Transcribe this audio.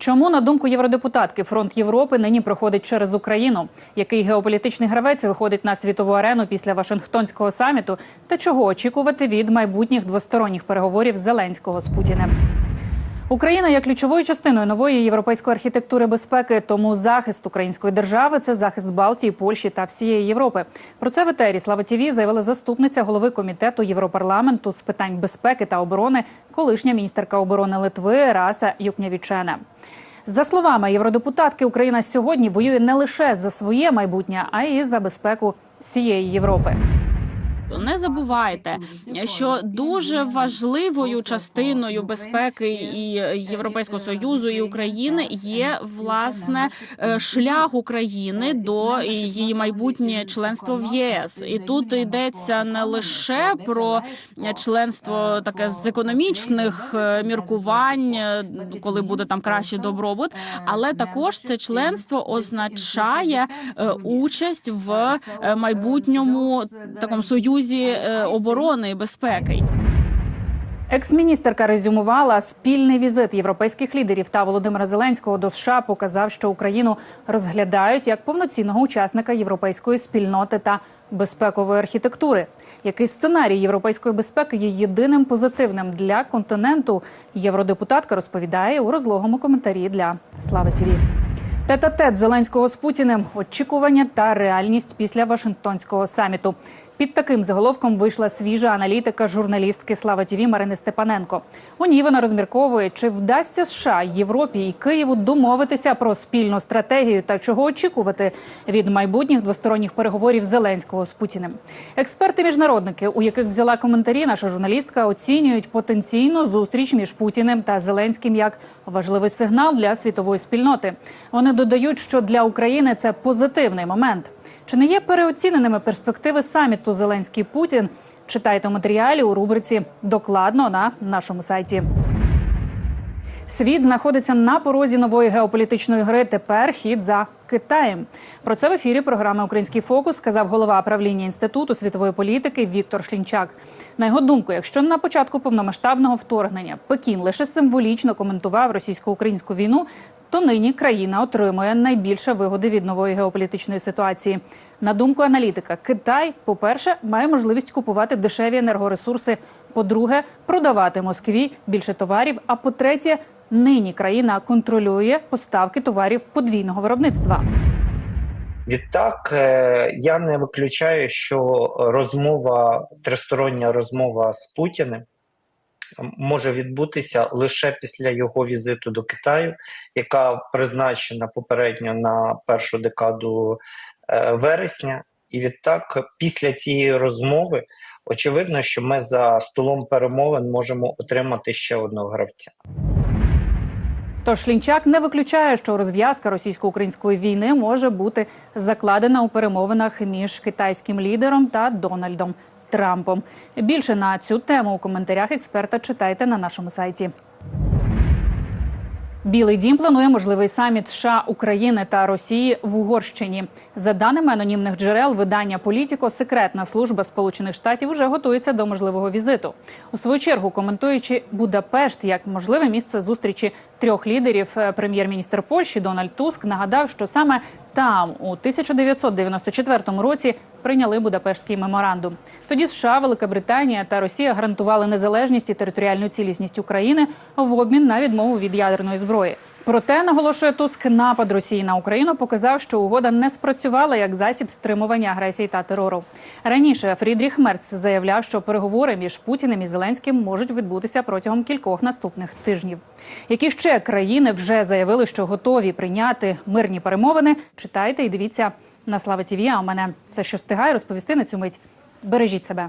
Чому на думку євродепутатки фронт Європи нині проходить через Україну? Який геополітичний гравець виходить на світову арену після Вашингтонського саміту? Та чого очікувати від майбутніх двосторонніх переговорів Зеленського з Путіним? Україна є ключовою частиною нової європейської архітектури безпеки. Тому захист української держави це захист Балтії, Польщі та всієї Європи. Про це в етері Слава ТІВІ заявила заступниця голови комітету Європарламенту з питань безпеки та оборони, колишня міністерка оборони Литви Раса Юкнявічена. За словами євродепутатки, Україна сьогодні воює не лише за своє майбутнє, а й за безпеку всієї Європи. Не забувайте, що дуже важливою частиною безпеки і Європейського союзу і України є власне е, шлях України до її майбутнє членство в ЄС. І тут йдеться не лише про членство таке з економічних е, міркувань, е, коли буде там кращий добробут, але також це членство означає участь в майбутньому такому союзі е, оборони і безпеки. Екс-міністерка резюмувала спільний візит європейських лідерів та Володимира Зеленського до США показав, що Україну розглядають як повноцінного учасника європейської спільноти та безпекової архітектури. Який сценарій європейської безпеки є єдиним позитивним для континенту? Євродепутатка розповідає у розлогому коментарі для Слави ТІВІ. Тет-а-тет Зеленського з Путіним, очікування та реальність після Вашингтонського саміту. Під таким заголовком вийшла свіжа аналітика журналістки Слава ТІВІ Марини Степаненко. У ній вона розмірковує, чи вдасться США, Європі і Києву домовитися про спільну стратегію та чого очікувати від майбутніх двосторонніх переговорів Зеленського з Путіним. Експерти-міжнародники, у яких взяла коментарі, наша журналістка оцінюють потенційну зустріч між Путіним та Зеленським як важливий сигнал для світової спільноти. Вони додають, що для України це позитивний момент. Чи не є переоціненими перспективи саміту Зеленський Путін? Читайте у матеріалі у рубриці Докладно на нашому сайті. Світ знаходиться на порозі нової геополітичної гри. Тепер хід за Китаєм. Про це в ефірі програми Український фокус сказав голова правління інституту світової політики Віктор Шлінчак. На його думку, якщо на початку повномасштабного вторгнення Пекін лише символічно коментував російсько-українську війну, то нині країна отримує найбільше вигоди від нової геополітичної ситуації. На думку аналітика, Китай, по-перше, має можливість купувати дешеві енергоресурси. По-друге, продавати Москві більше товарів. А по-третє, нині країна контролює поставки товарів подвійного виробництва. Відтак е, я не виключаю, що розмова, тристороння розмова з Путіним може відбутися лише після його візиту до Китаю, яка призначена попередньо на першу декаду е, вересня. І відтак, після цієї розмови, очевидно, що ми за столом перемовин можемо отримати ще одного гравця. Тож Шлінчак не виключає, що розв'язка російсько-української війни може бути закладена у перемовинах між китайським лідером та Дональдом Трампом. Більше на цю тему у коментарях експерта читайте на нашому сайті. Білий дім планує можливий саміт США, України та Росії в Угорщині. За даними анонімних джерел, видання Політіко, секретна служба Сполучених Штатів вже готується до можливого візиту. У свою чергу, коментуючи Будапешт як можливе місце зустрічі трьох лідерів, е, прем'єр-міністр Польщі Дональд Туск нагадав, що саме там у 1994 році прийняли Будапештський меморандум. Тоді США, Велика Британія та Росія гарантували незалежність і територіальну цілісність України в обмін на відмову від ядерної зброї. Проте наголошує Туск, напад Росії на Україну показав, що угода не спрацювала як засіб стримування агресії та терору. Раніше Фрідріх Мерц заявляв, що переговори між Путіним і Зеленським можуть відбутися протягом кількох наступних тижнів. Які ще країни вже заявили, що готові прийняти мирні перемовини? Читайте і дивіться на Слава ТІВІ. А у мене все, що встигає розповісти на цю мить. Бережіть себе.